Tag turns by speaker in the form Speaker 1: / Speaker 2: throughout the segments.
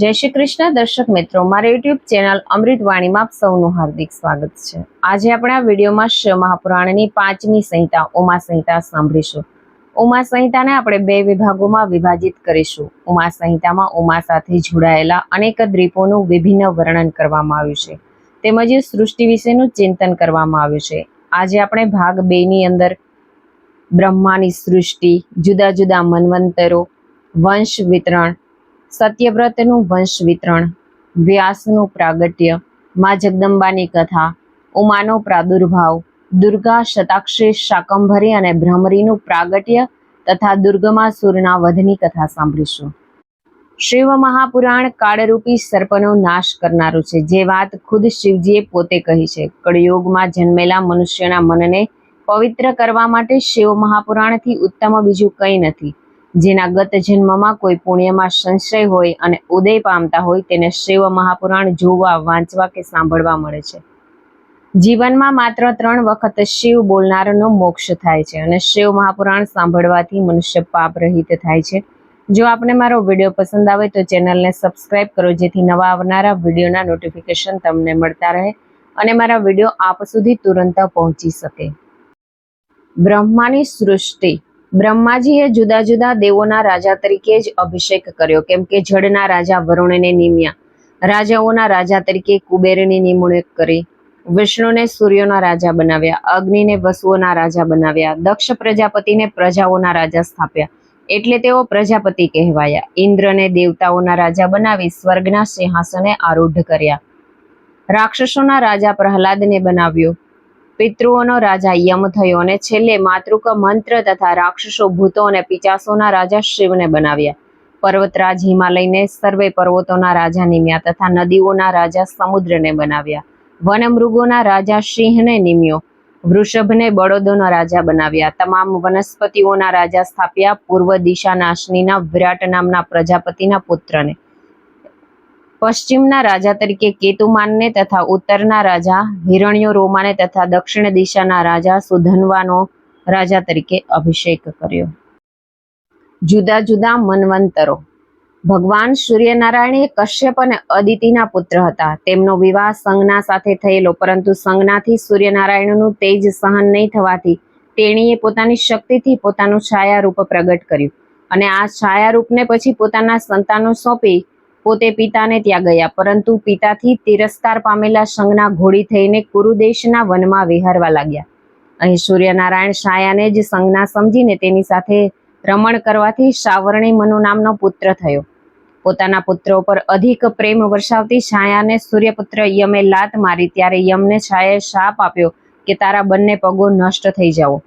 Speaker 1: જય શ્રી કૃષ્ણ, દર્શક મિત્રો. મારા યુટ્યુબ ચેનલ અમૃતવાણીમાં આપ સૌનું હાર્દિક સ્વાગત છે. આજે આપણે આ વિડીયોમાં શિવ મહાપુરાણની પાંચમી સંહિતા, ઉમા સંહિતા સાંભળીશું. ઉમા સંહિતાને આપણે બે વિભાગોમાં વિભાજિત કરીશું. ઉમા સંહિતામાં ઉમા સાથે જોડાયેલા અનેક દ્વીપોનું વિભિન્ન વર્ણન કરવામાં આવ્યું છે. તેમજ સૃષ્ટિ વિશેનું ચિંતન કરવામાં આવ્યું છે. આજે આપણે ભાગ બે ની અંદર બ્રહ્માની સૃષ્ટિ, જુદા જુદા મન્વંતરો, વંશ વિતરણ સત્યવ્રતનું વંશ વિતરણ, વ્યાસનું પ્રાગટ્ય, મા જગદંબાની કથા, ઉમાનો પ્રાદુર્ભાવ, દુર્ગા શતાક્ષી શાકંભરી અને ભ્રમરીનું પ્રાગટ્ય તથા દુર્ગમાસુરના વધની કથા સાંભળીશું. શિવ મહાપુરાણ કાળરૂપી સર્પનો નાશ કરનારું છે. જે વાત ખુદ શિવજીએ પોતે કહી છે. કળિયુગમાં જન્મેલા મનુષ્યના મનને પવિત્ર કરવા માટે શિવ મહાપુરાણથી ઉત્તમ બીજું કંઈ નથી. જેના ગત જન્મમાં કોઈ પુણ્યમાં સંશય હોય અને ઉદય પામતા હોય તેને શિવ મહાપુરાણ જોવા, વાંચવા કે સાંભળવા મળે છે. જીવનમાં માત્ર ત્રણ વખત શિવ બોલનારનો મોક્ષ થાય છે અને શિવ મહાપુરાણ સાંભળવાથી મનુષ્ય પાપ રહિત થાય છે. જો આપને મારો વીડિયો પસંદ આવે તો ચેનલને સબસ્ક્રાઇબ કરો જેથી નવા આવનારા વિડીયોના નોટિફિકેશન તમને મળતા રહે અને મારા વીડિયો આપ સુધી તુરંત પહોંચી શકે. બ્રહ્માની સૃષ્ટિ બ્રહ્માજીએ જુદા જુદા દેવોના રાજા તરીકે જ અભિષેક કર્યો. કેમ કે જળના રાજા વરુણને નિમ્યા. રાજાઓના રાજા તરીકે કુબેરની નિમણૂક કરી. વિષ્ણુને સૂર્યના રાજા બનાવ્યા. અગ્નિને વસુઓના રાજા બનાવ્યા. દક્ષ પ્રજાપતિને પ્રજાઓના રાજા સ્થાપ્યા. એટલે તેઓ પ્રજાપતિ કહેવાયા. ઇન્દ્રને દેવતાઓના રાજા બનાવી સ્વર્ગના સિંહાસને આરૂઢ કર્યા. રાક્ષસોના રાજા પ્રહલાદને બનાવ્યો. પિતૃઓનો રાજા યમ થયો અને છેલ્લે માતૃક મંત્ર તથા રાક્ષસો, ભૂતો અને પિચાસોના રાજા શિવને બનાવ્યા. પર્વતરાજ હિમાલયને સર્વે પર્વતોના રાજા નિમ્યા તથા નદીઓના રાજા સમુદ્રને બનાવ્યા. વનમૃગોના રાજા સિંહને નિમ્યો. વૃષભને બળદોના રાજા બનાવ્યા. તમામ વનસ્પતિઓના રાજા સ્થાપ્યા. પૂર્વ દિશા નાશનીના વિરાટ નામના પ્રજાપતિના પુત્રને. પશ્ચિમના રાજા તરીકે કેતુમાનને તથા ઉત્તરના રાજા હિરણ્યો રોમાને તથા દક્ષિણ દિશાના રાજા સુધનવાનો રાજા તરીકે અભિષેક કર્યો. જુદા જુદા મન્વંતરો. ભગવાન સૂર્યનારાયણ એ કશ્યપ અને અદિતિના પુત્ર હતા. તેમનો વિવાહ સંજ્ઞા સાથે થયેલો, પરંતુ સંજ્ઞાથી સૂર્યનારાયણનું તેજ સહન નહીં થવાથી તેણીએ પોતાની શક્તિથી પોતાનું છાયારૂપ પ્રગટ કર્યું. અને આ છાયારૂપને પછી પોતાના સંતાનો સોંપી પોતે પિતાને ત્યાં ગયા, પરંતુ પિતાથી તિરસ્કાર પામેલા સંજ્ઞા ઘોડી થઈને કુરુદેશના વનમાં વિહારવા લાગ્યા. અહીં સૂર્યનારાયણ છાયાને જ સંજ્ઞા સમજીને તેની સાથે રમણ કરવાથી સાવરણી મનુ નામનો પુત્ર થયો. પોતાના પુત્રો પર અધિક પ્રેમ વર્ષાવતી છાયાને સૂર્યપુત્ર યમે લાત મારી, ત્યારે યમને છાયાએ શાપ આપ્યો કે તારા બંને પગો નષ્ટ થઈ જાઓ.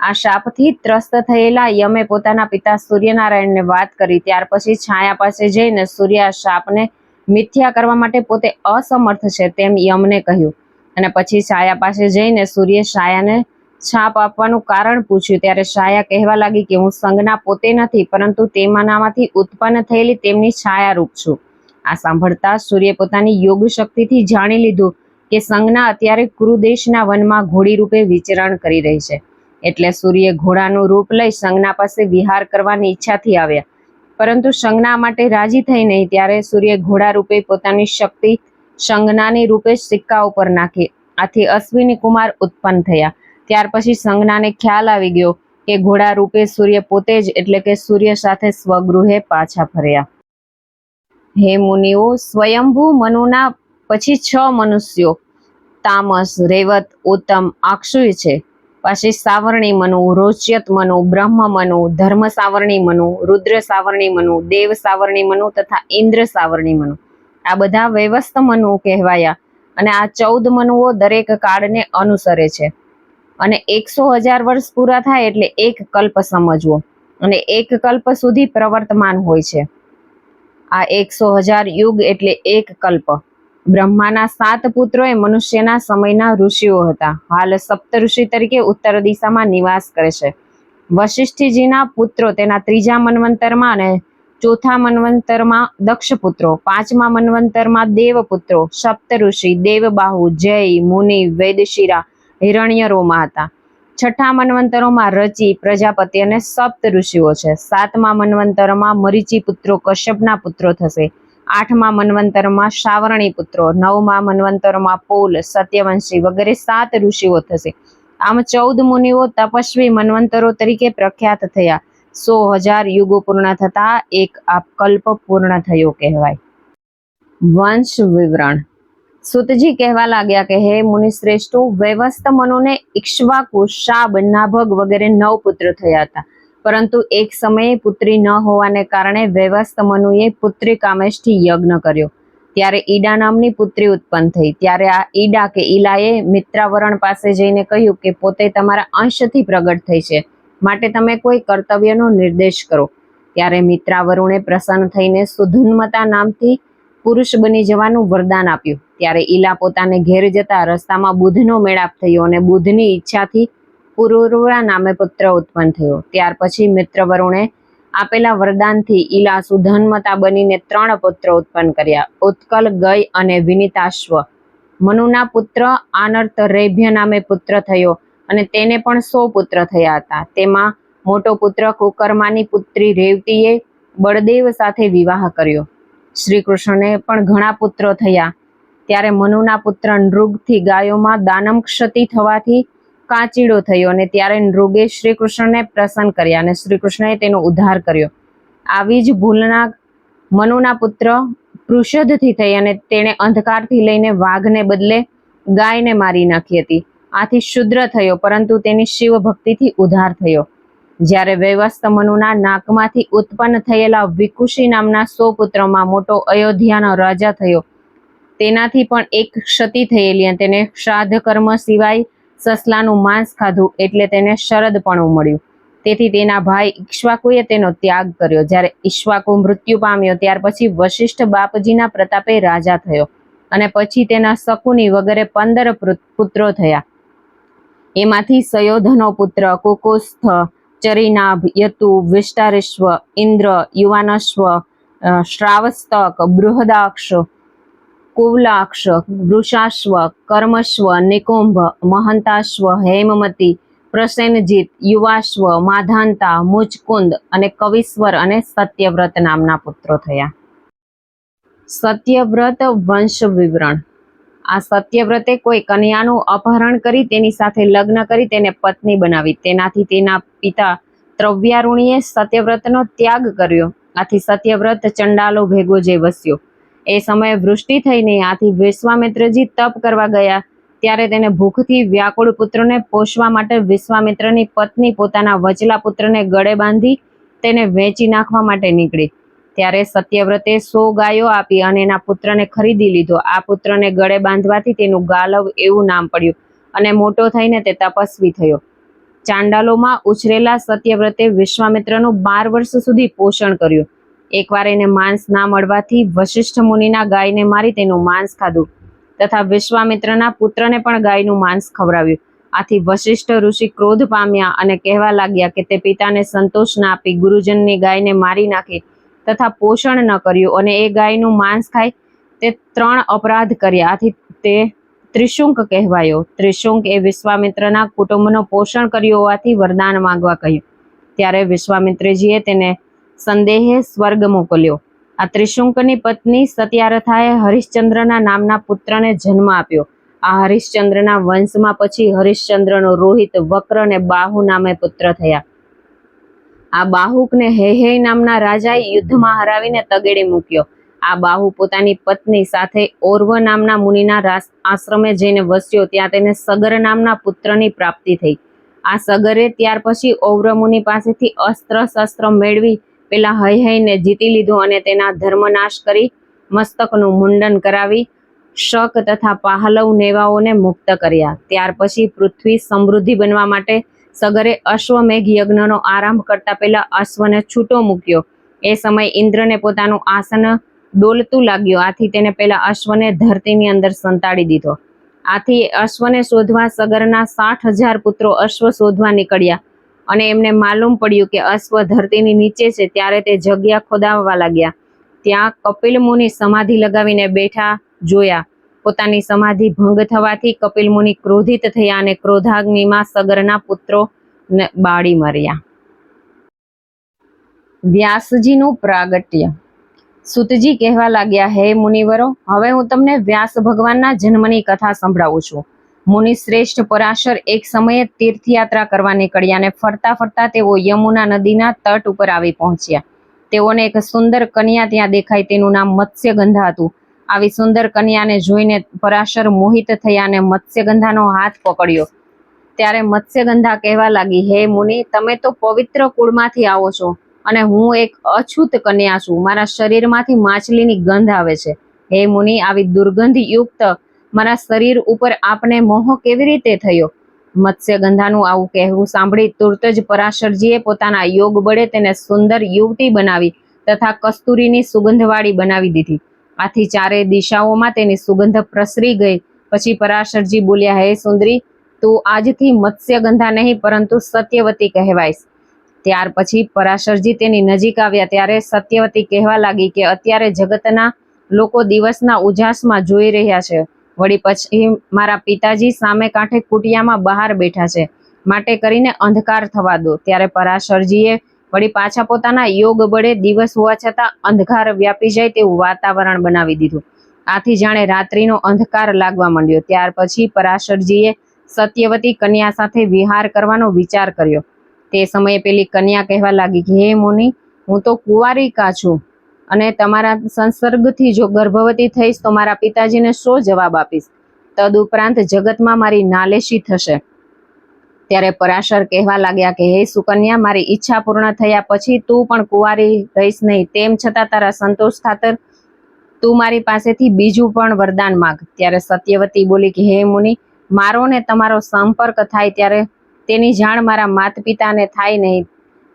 Speaker 1: આ શાપથી ત્રસ્ત થયેલા યમે પોતાના પિતા સૂર્યનારાયણને વાત કરી. ત્યાર પછી છાયા પાસે જઈને સૂર્ય શાપને મિથ્યા કરવા માટે પોતે અસમર્થ છે તેમ યમને કહ્યું. અને પછી છાયા પાસે જઈને સૂર્ય છાયાને છાપ આપવાનું કારણ પૂછ્યું. ત્યારે છાયા કહેવા લાગી કે હું સંજ્ઞા પોતે નથી, પરંતુ તેમાંનામાંથી ઉત્પન્ન થયેલી તેમની છાયારૂપ છું. આ સાંભળતા સૂર્ય પોતાની યોગ શક્તિથી જાણી લીધું કે સંજ્ઞા અત્યારે કુરુદેશના વનમાં ઘોડી રૂપે વિચરણ કરી રહી છે. એટલે સૂર્ય ઘોડાનું રૂપ લઈ સંજ્ઞા પાસે વિહાર કરવાની ઈચ્છાથી આવ્યા. પરંતુ સંજ્ઞા માટે રાજી થઈ નહીં ત્યારે સૂર્ય ઘોડા રૂપે પોતાની શક્તિ સંજ્ઞાની રૂપે સિક્કા ઉપર નાખી. આથી અશ્વિની કુમાર ઉત્પન્ન થયા. ત્યાર પછી સંજ્ઞાને ખ્યાલ આવી ગયો કે ઘોડા રૂપે સૂર્ય પોતે જ એટલે કે સૂર્ય સાથે સ્વગૃહે પાછા ફર્યા. હે મુનિઓ, સ્વયંભૂ મનુના પછી છ મનુષ્યો. તામસ, રેવત, ઉત્તમ, આક્ષુય છે. પછી સાવરણી મનુ, રોચ્યત મનુ, બ્રહ્મ મનુ, ધર્મ સાવરણી મનુ, રુદ્ર સાવરણી મનુ, દેવ સાવરણી મનુ તથા ઇન્દ્ર સાવરણી મનુ. આ બધા વ્યવસ્થ મનુ કહેવાયા અને આ ચૌદ મનુઓ દરેક કાળને અનુસરે છે. અને એકસો હજાર વર્ષ પૂરા થાય એટલે એક કલ્પ સમજવો. અને એક કલ્પ સુધી પ્રવર્તમાન હોય છે. આ એકસો હજાર યુગ એટલે એક કલ્પ. બ્રહ્માના સાત પુત્રો એ મનુષ્યના સમયના ઋષિઓ હતા. હાલ સપ્ત ઋષિ તરીકે ઉત્તર દિશામાં નિવાસ કરે છે. વશિષ્ઠજીના પુત્રો તેના ત્રીજા મન્વંતરમાં અને ચોથા મન્વંતરમાં દક્ષ પુત્રો, પાંચમા મન્વંતરમાં દેવ પુત્રો, સપ્ત ઋષિ, દેવબાહુ, જય, મુનિ, વેદશિરા, હિરણ્યરોમાં હતા. છઠ્ઠા મન્વંતરોમાં રચી, પ્રજાપતિ અને સપ્ત ઋષિઓ છે. સાતમા મન્વંતરમાં મરીચી પુત્રો, કશ્યપના પુત્રો થશે. આઠમા મન્વંતરમાં શ્રાવરણી પુત્રો, નવમા મનવંતરમાં પુલ, સત્યવંશી વગેરે સાત ઋષિઓ થશે. આમ ચૌદ મુનિઓ તપસ્વી મન્વંતરો તરીકે પ્રખ્યાત થયા. સો હજાર યુગો પૂર્ણ થતા એક આ કલ્પ પૂર્ણ થયો કહેવાય. વંશ વિવરણ. સુતજી કહેવા લાગ્યા કે, હે મુનિશ્રેષ્ઠો વૈવસ્ત મનુને ઇક્ષ્વાકુ શાબ નાભગ વગેરે નવ પુત્ર થયા હતા. પરંતુ એક સમયે પુત્રી ન હોવાને કારણે વૈવસ્ત મનુએ પુત્રી કામેશથી યજ્ઞ કર્યો. ત્યારે ઈડા નામની પુત્રી ઉત્પન્ન થઈ. ત્યારે આ ઈડા કે ઈલાએ મિત્રાવરણ પાસે જઈને કહ્યું કે પોતે તમારા અંશથી પ્રગટ થઈ છે. માટે તમે કોઈ કર્તવ્યનો નિર્દેશ કરો. ત્યારે મિત્રાવરુણે પ્રસન્ન થઈને સુધુન્મતા નામથી પુરુષ બની જવાનું વરદાન આપ્યું. ત્યારે ઈલા પોતાને ઘેર જતા રસ્તામાં બુધનો મેળાપ થયો અને બુધની ઈચ્છાથી પુરુરવા નામે પુત્ર ઉત્પન્ન થયો. ત્યાર પછી મિત્ર વરુણે આપેલા વરદાનથી ઈલા સુધન્મતા બનીને ત્રણ પુત્ર ઉત્પન્ન કર્યા. ઉત્કલ, ગય અને વિનિતાશ્વ. મનુના પુત્ર આનર્ત રેભ્ય નામે પુત્ર થયો અને તેને પણ સો પુત્ર થયા હતા. તેમાં મોટો પુત્ર કુકર્માની પુત્રી રેવતીએ બળદેવ સાથે વિવાહ કર્યો. શ્રી કૃષ્ણને પણ ઘણા પુત્રો થયા. ત્યારે મનુના પુત્ર નૃગથી ગાયોમાં દાનમ ક્ષતિ થવાથી કાચીડો થયો અને ત્યારે નૃગે શ્રી કૃષ્ણને પ્રસન્ન કર્યા અને શ્રી કૃષ્ણએ તેનો ઉદ્ધાર કર્યો. આવી જ ભૂલના મનુના પુત્ર પૃષદથી થઈ અને તેણે અંધકારથી લઈને વાઘને બદલે ગાયને મારી નાખી હતી. આથી શુદ્ર થયો, પરંતુ તેની શિવ ભક્તિથી ઉદ્ધાર થયો. જ્યારે વૈવસ્ત મનુના નાકમાંથી ઉત્પન્ન થયેલા વિકુશી નામના સો પુત્રોમાં મોટો અયોધ્યાનો રાજા થયો. તેનાથી પણ એક ક્ષતિ થયેલી અને તેને શ્રાદ્ધ કર્મ સિવાય સસલાનું માંસ ખાધું એટલે તેને શરદ પણ મળ્યું. તેથી તેના ભાઈ ઈક્ષ્વાકુએ તેનો ત્યાગ કર્યો. જ્યારે ઈક્ષ્વાકુ મૃત્યુ પામ્યો, ત્યાર પછી વશિષ્ઠ બાપજીના પ્રતાપે રાજા થયો અને પછી તેના શકુની વગેરે પંદર પુત્રો થયા. એમાંથી સયોધનો પુત્ર કુકુસ્થ, ચરિનાભ, યતુ, વિષ્ટારિશ્વ, ઇન્દ્ર, યુવાનશ્વ શ્રાવસ્તક, બૃહદાક્ષ કુવલાક્ષ વૃષાશ્વ, કર્મશ્વ, નિકુંભ, મહંતાશ્વ, હેમમતી પ્રસેનજીત યુવાશ્વ, માધાંતા મુચકુંદ અને કવિશ્વર અને સત્યવ્રત નામના પુત્રો થયા. સત્યવ્રત વંશ વિવરણ આ સત્યવ્રતે કોઈ કન્યાનું અપહરણ કરી, તેની સાથે લગ્ન કરી, તેને પત્ની બનાવી. તેનાથી તેના પિતા ત્રવ્યારુણીએ સત્યવ્રતનો ત્યાગ કર્યો. આથી સત્યવ્રત ચંડાલો ભેગો જે વસ્યો. એ સમયે વૃષ્ટિ થઈને આથી વિશ્વામિત્રજી તપ કરવા ગયા. ત્યારે તેને ભૂખથી વ્યાકુળ પુત્રને પોષવા માટે વિશ્વામિત્રની પત્ની પોતાના વચલા પુત્રને ગળે બાંધી તેને વેચી નાખવા માટે નીકળી. ત્યારે સત્યવ્રતે સો ગાયો આપી અને એના પુત્રને ખરીદી લીધો. આ પુત્રને ગળે બાંધવાથી તેનું ગાલવ એવું નામ પડ્યું અને મોટો થઈને તે તપસ્વી થયો. ચાંડાલોમાં ઉછરેલા સત્યવ્રતે વિશ્વામિત્રનું બાર વર્ષ સુધી પોષણ કર્યું. એકવાર એને માંસ ના મળવાથી વશિષ્ઠ મુનિના ગાયને મારી તેનું માંસ ખાધું. તથા વિશ્વામિત્રના પુત્રને પણ ગાયનું માંસ ખવડાવ્યું. આથી વશિષ્ઠ ઋષિ ક્રોધ પામ્યા અને કહેવા લાગ્યા કે તે પિતાને સંતોષ ના આપી ગુરુજનની ગાયને મારી નાખી તથા પોષણ ન કર્યું અને એ ગાયનું માંસ ખાય તે ત્રણ અપરાધ કર્યા. આથી તે ત્રિશુંક કહેવાયો. ત્રિશુંક એ વિશ્વામિત્રના કુટુંબનો પોષણ કર્યું હોવાથી વરદાન માંગવા કહ્યું. ત્યારે વિશ્વામિત્રજીએ તેને સંદેહે સ્વર્ગ મોકલ્યો. આ ત્રિશુંકની પત્ની સત્યારથાએ હરિશ્ચંદ્રના નામના પુત્રને જન્મ આપ્યો. આ હરિશ્ચંદ્રના વંશમાં પછી હરિશ્ચંદ્રનો રોહિત વક્ર અને બાહુ નામે પુત્ર થયા. આ બાહુકને હેહે નામના રાજાએ યુદ્ધમાં હરાવીને તગેડી મૂક્યો. આ બાહુ પોતાની પત્ની સાથે ઓર્વ નામના મુનિના આશ્રમે જઈને વસ્યો, ત્યાં તેને સગર નામના પુત્રની પ્રાપ્તિ થઈ. આ સગરે ત્યાર પછી ઔર મુનિ પાસેથી અસ્ત્ર શસ્ત્ર મેળવી પેલા હૈ હૈને જીતી લીધું અને તેના ધર્મનાશ કરી મસ્તકનું મુંડન કરાવી શક તથા પાહલવ નેવાઓને મુક્ત કર્યા. ત્યાર પછી પૃથ્વી સમૃદ્ધિ બનવા માટે સગરે અશ્વમેઘ યજ્ઞનો આરંભ કરતા પહેલા અશ્વને છૂટો મૂક્યો. એ સમયે ઇન્દ્રને પોતાનું આસન ડોલતું લાગ્યું. આથી તેને પહેલા અશ્વને ધરતીની અંદર સંતાડી દીધો. આથી અશ્વને શોધવા સગરના સાઠ હજાર પુત્રો અશ્વ શોધવા નીકળ્યા. અને એમને માલુમ પડ્યું કે અશ્વ ધરતીની નીચે છે, ત્યારે તે જગ્યા ખોદાવવા લાગ્યા. ત્યાં કપિલ મુનિ સમાધિ લગાવીને બેઠા જોયા. પોતાની સમાધિ ભંગ થવાથી કપિલ મુનિ ક્રોધિત થયા અને ક્રોધાગ્નિમાં સગરના પુત્રો બાળી મર્યા. વ્યાસજીનું પ્રાગટ્ય. સુતજી કહેવા લાગ્યા, હે મુનિવરો, હવે હું તમને વ્યાસ ભગવાનના જન્મની કથા સંભળાવું છું. મુનિ શ્રેષ્ઠ પરાશર એક સમયે તીર્થયાત્રા કરવા નીકળ્યા અને ફરતા ફરતા તેઓ યમુના નદીના તટ ઉપર આવી પહોંચ્યા. તેઓને એક સુંદર કન્યા ત્યાં દેખાઈ, તેનું નામ મત્સ્યગંધા હતું. આવી સુંદર કન્યાને જોઈને પરાશર મોહિત થયા અને મત્સ્યગંધાનો હાથ પકડ્યો. ત્યારે મત્સ્યગંધા કહેવા લાગી, હે મુનિ, તમે તો પવિત્ર કુળમાંથી આવો છો અને હું એક અછૂત કન્યા છું. મારા શરીરમાંથી માછલીની ગંધ આવે છે. હે મુનિ, આવી દુર્ગંધ યુક્ત મારા શરીર ઉપર આપને મોહ કેવી રીતે થયો? મત્સ્યગંધાનું આવું કહેવું સાંભળી તુરત જ પરાશરજીએ પોતાના યોગ બળે તેને સુંદર યુવતી બનાવી તથા કસ્તુરીની સુગંધવાળી બનાવી દીધી. આથી ચારે દિશાઓમાં તેની સુગંધ પ્રસરી ગઈ. પછી પરાશરજી બોલ્યા, હે સુંદરી, તું આજથી મત્સ્યગંધા નહીં, પરંતુ સત્યવતી કહેવાઈશ. ત્યાર પછી પરાશરજી તેની નજીક આવ્યા. ત્યારે સત્યવતી કહેવા લાગી કે અત્યારે જગતના લોકો દિવસના ઉજાસમાં જોઈ રહ્યા છે. વળી પછી મારા પિતાજી સામે કાંઠે કુટિયામાં બહાર બેઠા છે. માટે કરીને અંધકાર થવા દો. ત્યારે પરાશરજીએ વળી પાછા પોતાના યોગ બળે દિવસ હોવા છતાં અંધકાર વ્યાપી જાય તેવું વાતાવરણ બનાવી દીધું. આથી જાણે રાત્રિનો અંધકાર લાગવા માંડ્યો. ત્યાર પછી પરાશરજીએ સત્યવતી કન્યા સાથે વિહાર કરવાનો વિચાર કર્યો. તે સમયે પેલી કન્યા કહેવા લાગી કે, હે મુનિ, હું તો કુંવારિકા છું. અને તમારા સંસર્ગથી જો ગર્ભવતી થઈશ તો મારા પિતાજીને શો જવાબ આપીશ? તદુપરાંત જગતમાં મારી નાલેશી થશે. ત્યારે પરાશર કહેવા લાગ્યા કે, હે સુકન્યા, મારી ઈચ્છા પૂર્ણ થયા પછી તું પણ કુંવારી રહીશ નહીં. તેમ છતાં તારા સંતોષ ખાતર તું મારી પાસેથી બીજું પણ વરદાન માંગ. ત્યારે સત્યવતી બોલી કે, હે મુનિ, મારો ને તમારો સંપર્ક થાય ત્યારે તેની જાણ મારા માતા પિતાને થાય નહીં.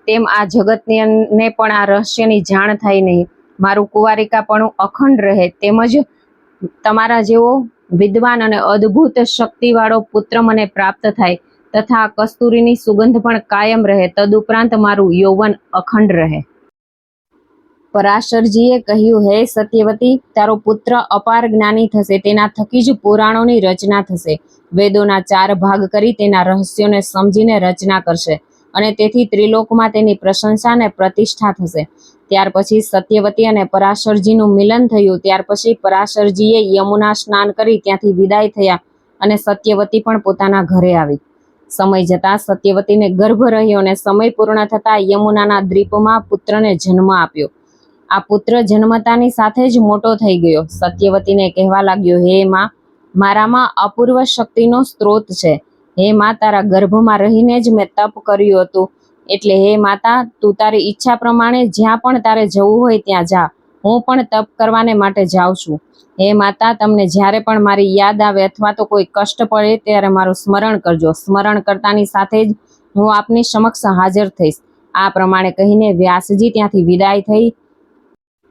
Speaker 1: તેમ આ જગતને પણ આ રહસ્યની જાણ થાય નહીં. મારું કુંવારિકાપણું અખંડ રહે તેમજ તમારા જેવો વિદ્વાન અને અદ્ભુત શક્તિવાળો પુત્ર મને પ્રાપ્ત થાય તથા કસ્તુરીની સુગંધ પણ કાયમ રહે. તદુપરાંત મારું યૌવન અખંડ રહે. પરાશરજીએ કહ્યું, હે સત્યવતી, તારો પુત્ર અપાર જ્ઞાની થશે, તેના થકી જ પુરાણોની રચના થશે. વેદોના ચાર ભાગ કરી તેના રહસ્યોને સમજીને રચના કરશે અને તેથી ત્રિલોકમાં તેની પ્રશંસા અને પ્રતિષ્ઠા થશે. ત્યાર પછી સત્યવતી અને પરાશરજીનું મિલન થયું. ત્યાર પછી પરાશરજીએ યમુના સ્નાન કરી ત્યાંથી વિદાય થયા અને સત્યવતી પણ પોતાના ઘરે આવી. સમય જતાં સત્યવતીને ગર્ભ રહ્યો અને સમય પૂર્ણ થતાં યમુનાના દ્વીપમાં પુત્રને જન્મ આપ્યો. આ પુત્ર જન્મતાની સાથે જ મોટો થઈ ગયો. સત્યવતીને કહેવા લાગ્યો, હે માં, મારામાં અપૂર્વ શક્તિનો સ્ત્રોત છે. હે માં, તારા ગર્ભમાં રહીને જ મેં તપ કર્યું હતું. એટલે હે માતા, તું તારી ઈચ્છા પ્રમાણે જ્યાં પણ તારે જવું હોય ત્યાં જા. હું પણ તપ કરવાને માટે જાઉં છું. હે માતા, તમને જ્યારે પણ મારી યાદ આવે અથવા તો કોઈ કષ્ટ પડે ત્યારે મારું સ્મરણ કરજો. સ્મરણ કરતાની સાથે જ હું આપની સમક્ષ હાજર થઈશ. આ પ્રમાણે કહીને વ્યાસજી ત્યાંથી વિદાય થઈ.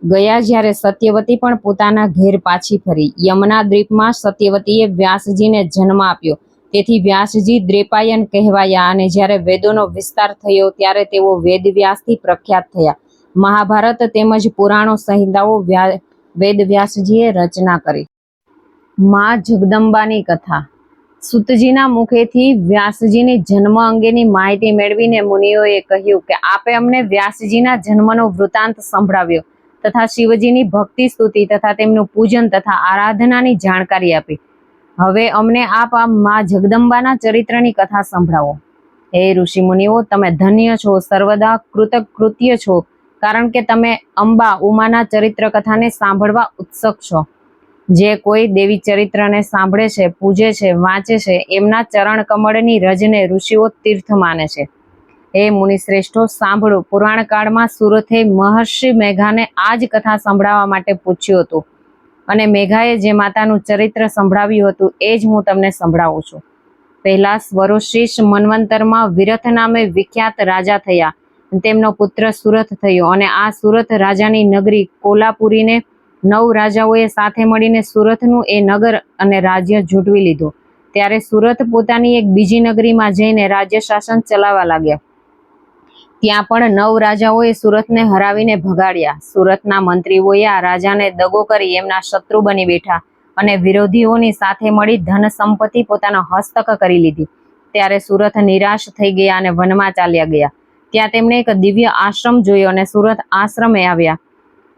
Speaker 1: ગયા જ્યારે સત્યવતી પણ પોતાના ઘેર પાછી ફરી. યમના દ્વીપમાં સત્યવતીએ વ્યાસજીને જન્મ આપ્યો. તેથી વ્યાસજી દ્રેપાયન કહેવાયા અને જ્યારે વેદોનો વિસ્તાર થયો ત્યારે તેઓ વેદવ્યાસથી પ્રખ્યાત થયા. મહાભારત તેમજ પુરાણો સંહિતાઓ વેદ વ્યાસજીએ રચના કરી. મા જગદંબાની કથા. સુતજીના મુખેથી વ્યાસજીની જન્મ અંગેની માહિતી મેળવીને મુનિઓએ કહ્યું કે આપે અમને વ્યાસજીના જન્મનો વૃતાંત સંભળાવ્યો તથા શિવજીની ભક્તિ સ્તુતિ તથા તેમનું પૂજન તથા આરાધનાની જાણકારી આપી. હવે અમને આપ આ મા જગદંબાના ચરિત્રની કથા સંભળાવો. હે ઋષિ મુનિઓ, તમે ધન્ય છો, સર્વદા કૃતકૃત્ય છો, કારણ કે તમે અંબા ઉમાના ચરિત્ર કથાને સાંભળવા ઉત્સુક છો. જે કોઈ દેવી ચરિત્રને સાંભળે છે, પૂજે છે, વાંચે છે, એમના ચરણ કમળની રજને ઋષિઓ તીર્થ માને છે. હે મુનિશ્રેષ્ઠો સાંભળો, પુરાણકાળમાં સુરથે મહર્ષિ મેઘાને આ જ કથા સંભળાવવા માટે પૂછ્યું હતું. અને મેઘાએ જે માતાનું ચરિત્ર સંભળાવ્યું હતું, એ જ હું તમને સંભળાવું છું. પહેલા સ્વરોશીષ મન્વંતરમાં વિરથ નામે વિખ્યાત રાજા થયા તેમનો પુત્ર સુરથ થયો અને આ સુરત રાજાની નગરી કોલાપુરીને નવ રાજાઓએ સાથે મળીને સુરતનું એ નગર અને રાજ્ય જૂટવી લીધું. ત્યારે સુરત પોતાની એક બીજી નગરીમાં જઈને રાજ્ય શાસન ચલાવવા લાગ્યા. ત્યાં પણ નવ રાજાઓએ સુરતને હરાવીને ભગાડ્યા. સુરતના મંત્રીઓએ આ રાજાને દગો કરી એમના શત્રુ બની બેઠા અને વિરોધીઓની સાથે મળી ધન સંપત્તિ પોતાના હસ્તક કરી લીધી. ત્યારે સુરત નિરાશ થઈ ગયા અને વનમાં ચાલ્યા ગયા. ત્યાં તેમણે એક દિવ્ય આશ્રમ જોયો અને સુરત આશ્રમે આવ્યા.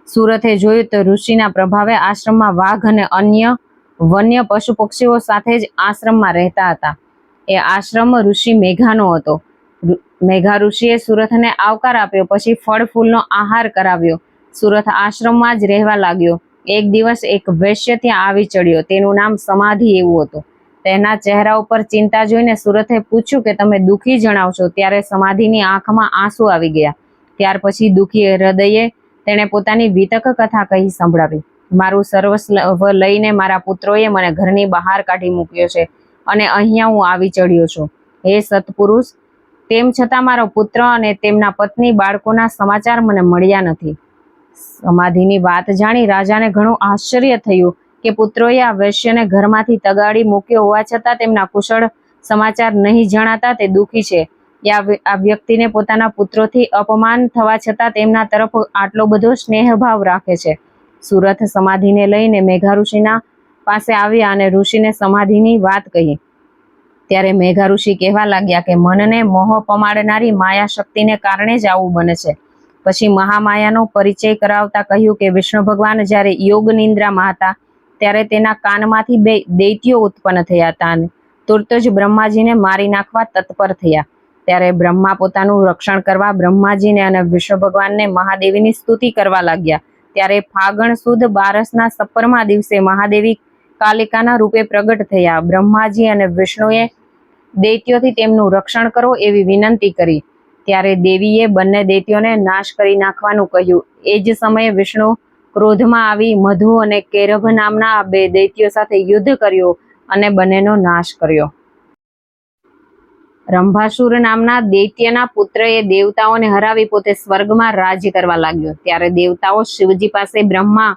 Speaker 1: સુરતે જોયું તો ઋષિના પ્રભાવે આશ્રમમાં વાઘ અને અન્ય વન્ય પશુ પક્ષીઓ સાથે જ આશ્રમમાં રહેતા હતા. એ આશ્રમ ઋષિ મેઘાનો હતો. મેઘા ઋષિએ સુરથને આવકાર આપ્યો, પછી ફળ ફૂલનો આહાર કરાવ્યો. સુરથ આશ્રમમાં જ રહેવા લાગ્યો. એક દિવસ એક વૈશ્ય ત્યાં આવી ચડ્યો. તેનું નામ સમાધિ એવું હતું. તેના ચહેરા ઉપર ચિંતા જોઈને સુરથે પૂછ્યું કે તમે દુઃખી જણાવશો? ત્યારે સમાધિની આંખમાં આંસુ આવી ગયા. ત્યાર પછી દુઃખી હૃદયે તેણે પોતાની વિતક કથા કહી સંભળાવી. મારું સર્વસ્વ લઈને મારા પુત્રોએ મને ઘરની બહાર કાઢી મૂક્યો છે અને અહીંયા હું આવી ચડ્યો છું. હે સત્પુરુષ તેમ છતાં મારો પુત્ર અને તેમના પત્ની બાળકોના સમાચાર મને મળ્યા નથી. સમાધિની વાત જાણી રાજાને ઘણું આશ્ચર્ય થયું કે પુત્રોએ આ વૈશ્યને ઘરમાંથી તગાડી મૂક્યો હોવા છતાં તેમના કુશળ સમાચાર નહીં જણાતા તે દુઃખી છે. આ વ્યક્તિને પોતાના પુત્રોથી અપમાન થવા છતાં તેમના તરફ આટલો બધો સ્નેહભાવ રાખે છે. સુરથ સમાધિને લઈને મેઘા ઋષિના પાસે આવ્યા અને ઋષિને સમાધિની વાત કહી. ત્યારે મેઘા ઋષિ કહેવા લાગ્યા કે મનને મોહ પમાડનારી માયા શક્તિને કારણે જ આવું બને છે. પછી મહામાયાનો પરિચય કરાવતા કહ્યું કે વિષ્ણુ ભગવાન જ્યારે યોગ નિંદ્રામાં હતા, ત્યારે તેના કાનમાંથી બે દૈત્યો ઉત્પન્ન થયા હતા અને તુરત જ બ્રહ્માજીને મારી નાખવા તત્પર થયા. ત્યારે બ્રહ્મા પોતાનું રક્ષણ કરવા બ્રહ્માજીને અને વિષ્ણુ ભગવાનને મહાદેવીની સ્તુતિ કરવા લાગ્યા. ત્યારે ફાગણ સુદ બારસના સપ્પરમા દિવસે મહાદેવી કાલિકાના રૂપે પ્રગટ થયા. બ્રહ્માજી અને વિષ્ણુએ દૈત્યોથી તેમનું રક્ષણ કરો એવી વિનંતી કરી. ત્યારે દેવીએ બંને દૈત્યોને નાશ કરી નાખવાનું કહ્યું. એ જ સમયે વિષ્ણુ ક્રોધમાં આવી મધુ અને કેરભ નામના બે દૈત્યો સાથે યુદ્ધ કર્યું અને બંનેનો નાશ કર્યો. રંભાસુર નામના દૈત્યના પુત્રએ દેવતાઓને હરાવી પોતે સ્વર્ગમાં રાજ્ય કરવા લાગ્યો. ત્યારે દેવતાઓ શિવજી પાસે બ્રહ્મા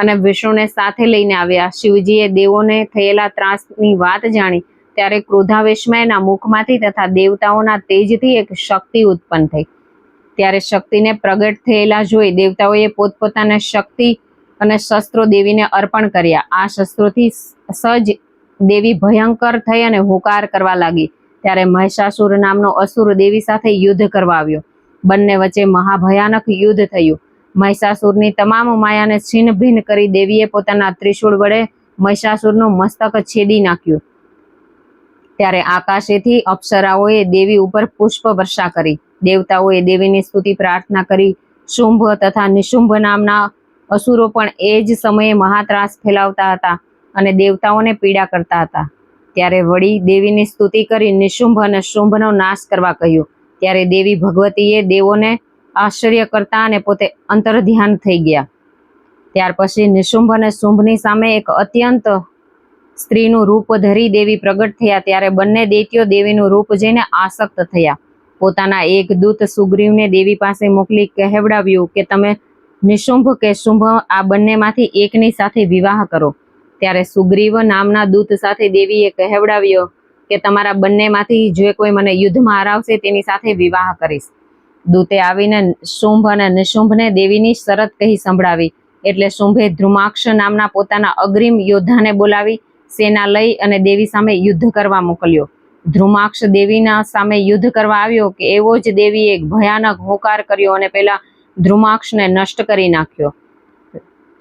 Speaker 1: અને વિષ્ણુને સાથે લઈને આવ્યા. શિવજીએ દેવોને થયેલા ત્રાસની વાત જાણી. ત્યારે ક્રોધાવેશમાં એના મુખમાંથી તથા દેવતાઓના તેજથી એક શક્તિ ઉત્પન્ન થઈ. ત્યારે શક્તિને પ્રગટ થયેલા જોઈ દેવતાઓએ પોતપોતાના શક્તિ અને શસ્ત્રો દેવીને અર્પણ કર્યા. આ શસ્ત્રોથી સજ દેવી ભયંકર થઈ અને હુકાર કરવા લાગી. ત્યારે મહિષાસુર નામનો અસુર દેવી સાથે યુદ્ધ કરવા આવ્યો. બંને વચ્ચે મહાભયાનક યુદ્ધ થયું. મહિષાસુરની તમામ માયાને છિન્ન ભિન્ન કરી દેવીએ પોતાના ત્રિશૂળ વડે મહિષાસુરનું મસ્તક છેદી નાખ્યું. ત્યારે આકાશેથી અપ્સરાઓએ દેવી ઉપર પુષ્પ વર્ષા કરી. દેવતાઓએ દેવીની સ્તુતિ પ્રાર્થના કરી. શુંભ તથા નિશુંભ નામના અસુરો પણ એ જ સમયે મહાત્રાસ ફેલાવતા હતા અને દેવતાઓને પીડા કરતા હતા. ત્યારે વળી દેવીની સ્તુતિ કરી નિશુંભ અને શુંભનો નાશ કરવા કહ્યું. ત્યારે દેવી ભગવતીએ દેવોને આશ્ચર્ય કરતા અને પોતે અંતર ધ્યાન થઈ ગયા. ત્યાર પછી નિશુંભ અને શુંભની સામે એક અત્યંત સ્ત્રીનું રૂપ ધરી દેવી પ્રગટ થયા. ત્યારે બંને દૈત્યો દેવીનું રૂપ જોઈને આસક્ત થયા. પોતાના એક દૂત સુગ્રીવને દેવી પાસે મોકલી કહેવડાવ્યું કે, તમે નિશુંભ કે શુંભ આ બંનેમાંથી એકની સાથે વિવાહ કરો. ત્યારે સુગ્રીવ નામના દૂત સાથે દેવીએ કહેવડાવ્યો કે, તમારા બંનેમાંથી જે કોઈ મને યુદ્ધમાં હરાવશે તેની સાથે વિવાહ કરીશ. દૂતે આવીને શુંભ અને નિશુંભને દેવીની શરત કહી સંભળાવી. એટલે શુંભે ધ્રુમાક્ષ નામના પોતાના અગ્રીમ યોદ્ધાને બોલાવી, સેના લઈ અને દેવી સામે યુદ્ધ કરવા મોકલ્યો. ધ્રુમાક્ષ દેવીના સામે યુદ્ધ કરવા આવ્યો કે એવો જ દેવીએ એક ભયાનક હોકાર કર્યો અને પેલા ધ્રુમાક્ષને નષ્ટ કરી નાખ્યો.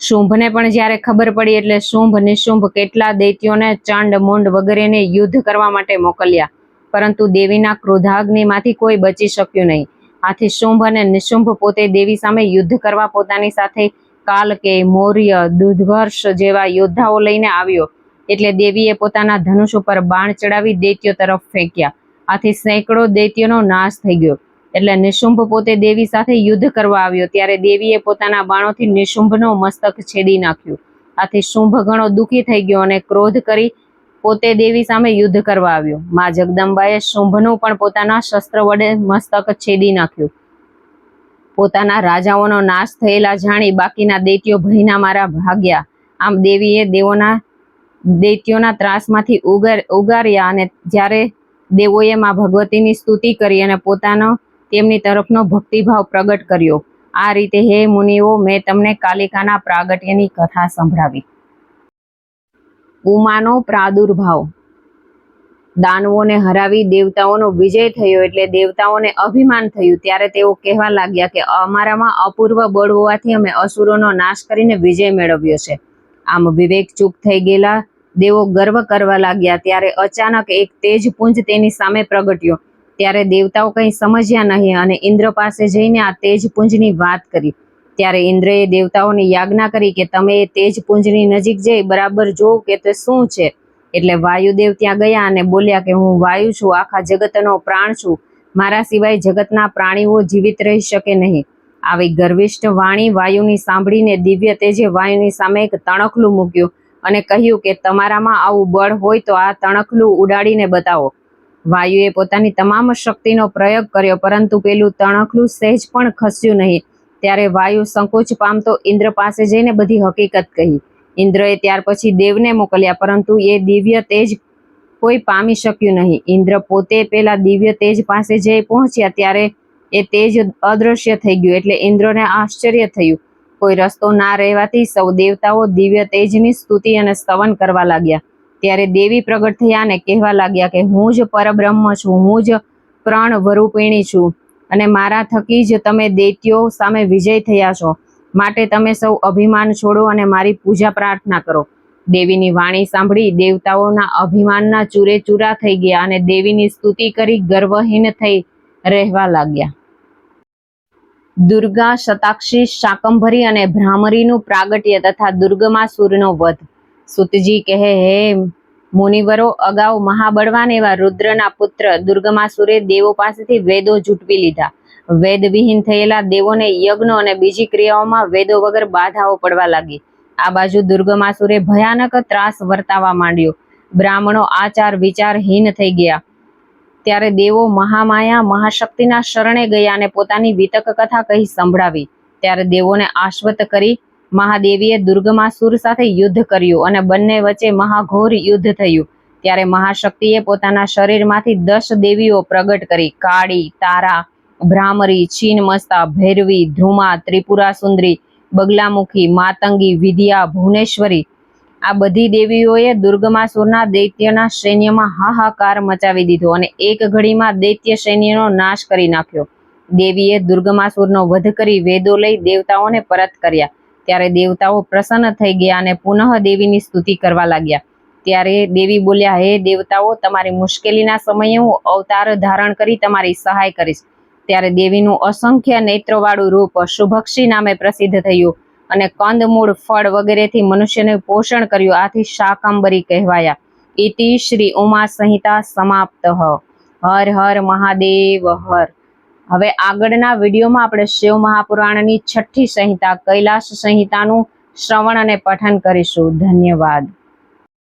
Speaker 1: શુંભને પણ જ્યારે ખબર પડી એટલે શુંભ, નિશુંભ કેટલા દૈત્યોને ચંડ, મુંડ વગેરેને યુદ્ધ કરવા માટે મોકલ્યા. પરંતુ દેવીના ક્રોધાગ્નિમાંથી કોઈ બચી શક્યું નહીં. આથી શુંભ અને નિશુંભ પોતે દેવી સામે યુદ્ધ કરવા પોતાની સાથે કાલકે મૌર્ય દુર્ધર્ષ જેવા યોદ્ધાઓ લઈને આવ્યો. એટલે દેવીએ પોતાના ધનુષ ઉપર બાણ ચડાવી દૈત્યો તરફ ફેંક્યા. આથી સેંકડો દૈત્યોનો નાશ થઈ ગયો. એટલે નિશુંભ પોતે દેવી સાથે યુદ્ધ કરવા આવ્યો. ત્યારે દેવીએ પોતાના બાણોથી નિશુંભનો મસ્તક છેદી નાખ્યું. આથી શુંભ ઘણો દુઃખી થઈ ગયો અને ક્રોધ કરી પોતે દેવી સામે યુદ્ધ કરવા આવ્યો. મા જગદંબાએ શુંભનું પણ પોતાના શસ્ત્ર વડે મસ્તક છેદી નાખ્યું. પોતાના રાજાઓનો નાશ થયેલા જાણી બાકીના દૈત્યો ભયના મારા ભાગ્યા. આમ દેવીએ દેવોના, દૈત્યોના ત્રાસમાંથી ઉગાર, ઉગાર્યા અને જ્યારે દેવોએ માં ભગવતીની સ્તુતિ કરી અને પોતાનો, તેમની તરફનો ભક્તિભાવ પ્રગટ કર્યો. આ રીતે હે મુનિઓ, મેં તમને કાલિકાના પ્રાગટ્યની કથા સંભળાવી. ઉમાનો પ્રાદુર્ભાવ. દાનવોને હરાવી દેવતાઓનો વિજય થયો એટલે દેવતાઓને અભિમાન થયું. ત્યારે તેઓ કહેવા લાગ્યા કે અમારામાં અપૂર્વ બળ હોવાથી અમે અસુરોનો નાશ કરીને વિજય મેળવ્યો છે. આમ વિવેક ચૂપ થઈ ગયેલા દેવો ગર્વ કરવા લાગ્યા. ત્યારે અચાનક એક તેજપુંજ તેની સામે પ્રગટ્યો. ત્યારે દેવતાઓ કંઈ સમજ્યા નહીં અને ઇન્દ્ર પાસે જઈને આ તેજપુંજની વાત કરી. ત્યારે ઇન્દ્રએ દેવતાઓને યાજ્ઞા કરી કે તમે એ તેજપુંજની નજીક જઈ બરાબર જોવો કે તે શું છે. એટલે વાયુદેવ ત્યાં ગયા અને બોલ્યા કે હું વાયુ છું, આખા જગતનો પ્રાણ છું. મારા સિવાય જગતના પ્રાણીઓ જીવિત રહી શકે નહીં. આવી ગર્વિષ્ઠ વાણી વાયુની સાંભળીને દિવ્ય તેજે વાયુની સામે એક તણખલું મૂક્યું અને કહ્યું કે તમારામાં આવું બળ હોય તો આ તણખલું ઉડાડીને બતાવો. વાયુએ પોતાની તમામ શક્તિનો પ્રયોગ કર્યો, પરંતુ પેલું તણખલું સહેજ પણ ખસ્યું નહીં. ત્યારે વાયુ સંકોચ પામતો ઇન્દ્ર પાસે જઈને બધી હકીકત કહી. ઇન્દ્રએ ત્યાર પછી દેવને મોકલ્યા, પરંતુ એ દિવ્ય તેજ કોઈ પામી શક્યું નહીં. ઇન્દ્ર પોતે પેલા દિવ્ય તેજ પાસે જઈ પહોંચ્યા ત્યારે એ તેજ અદૃશ્ય થઈ ગયું એટલે ઇન્દ્રને આશ્ચર્ય થયું. કોઈ રસ્તો ના રહેવાથી સૌ દેવતાઓ દિવ્ય તેજની સ્તુતિ અને સ્તવન કરવા લાગ્યા. ત્યારે દેવી પ્રગટ થયા અને કહેવા લાગ્યા કે હું જ પરબ્રહ્મ છું, હું જ પ્રાણ વરૂપિણી છું. અને મારા થકી જ તમે દૈત્યો સામે વિજય થયા છો. માટે તમે સૌ અભિમાન છોડો અને મારી પૂજા પ્રાર્થના કરો. દેવીની વાણી સાંભળી દેવતાઓના અભિમાનના ચૂરે ચૂરા થઈ ગયા અને દેવીની સ્તુતિ કરી ગર્વહીન થઈ રહેવા લાગ્યા. દુર્ગા, શતાક્ષી, શાકંભરી અને ભ્રામરીનું પ્રાગટ્ય તથા દુર્ગમાસુરનો વધ. સુતજી કહે, હે મુનિવરો અગાઉ મહાબળવાન એવા રુદ્રના પુત્ર દુર્ગમાસુરે દેવો પાસેથી વેદો જૂટવી લીધા. વેદવિહીન થયેલા દેવોને યજ્ઞો અને બીજી ક્રિયાઓમાં વેદો વગર બાધાઓ પડવા લાગી. આ બાજુ દુર્ગમાસુરે ભયાનક ત્રાસ વર્તાવા માંડ્યો. બ્રાહ્મણો આચાર વિચારહીન થઈ ગયા. ત્યારે દેવો મહામાયા મહાશક્તિના શરણે ગયા અને પોતાની વિતક કથા કહી સંભળાવી. ત્યારે દેવોને આશ્વત કરી મહાદેવીએ દુર્ગમાસુર સાથે યુદ્ધ કર્યું અને બંને વચ્ચે મહાઘોર યુદ્ધ થયું. ત્યારે મહાશક્તિએ પોતાના શરીરમાંથી દસ દેવીઓ પ્રગટ કરી. કાળી, તારા, ભ્રામરી છીનમસ્તા ભૈરવી, ધ્રુમા, ત્રિપુરા સુંદરી, બગલામુખી, માતંગી વિદ્યા ભુવનેશ્વરી. આ બધી દેવીઓએ દુર્ગમાસુરના દૈત્યના સૈન્યમાં હાહાકાર મચાવી દીધો અને એક ઘડીમાં દૈત્ય સૈન્યનો નાશ કરી નાખ્યો. દેવીએ દુર્ગમાસુરનો વધ કરી વેદો લઈ દેવતાઓને પરત કર્યા. ત્યારે દેવતાઓ પ્રસન્ન થઈ ગયા અને પુનઃ દેવીની સ્તુતિ કરવા લાગ્યા. ત્યારે દેવી બોલ્યા, હે દેવતાઓ, તમારી મુશ્કેલીના સમયે હું અવતાર ધારણ કરી તમારી સહાય કરીશ. ત્યારે દેવીનું અસંખ્ય નેત્રવાળું રૂપ શુભક્ષી નામે પ્રસિદ્ધ થયું અને કંદમૂળ ફળ વગેરેથી મનુષ્યને પોષણ કર્યું. આથી શાકંબરી કહેવાયા. ઇતિ શ્રી ઉમા સંહિતા સમાપ્ત. હર હર મહાદેવ, હર. હવે આગળના વિડીયોમાં આપણે શિવ મહાપુરાણની છઠ્ઠી સંહિતા કૈલાશ સંહિતાનું શ્રવણ અને પઠન કરીશું. ધન્યવાદ.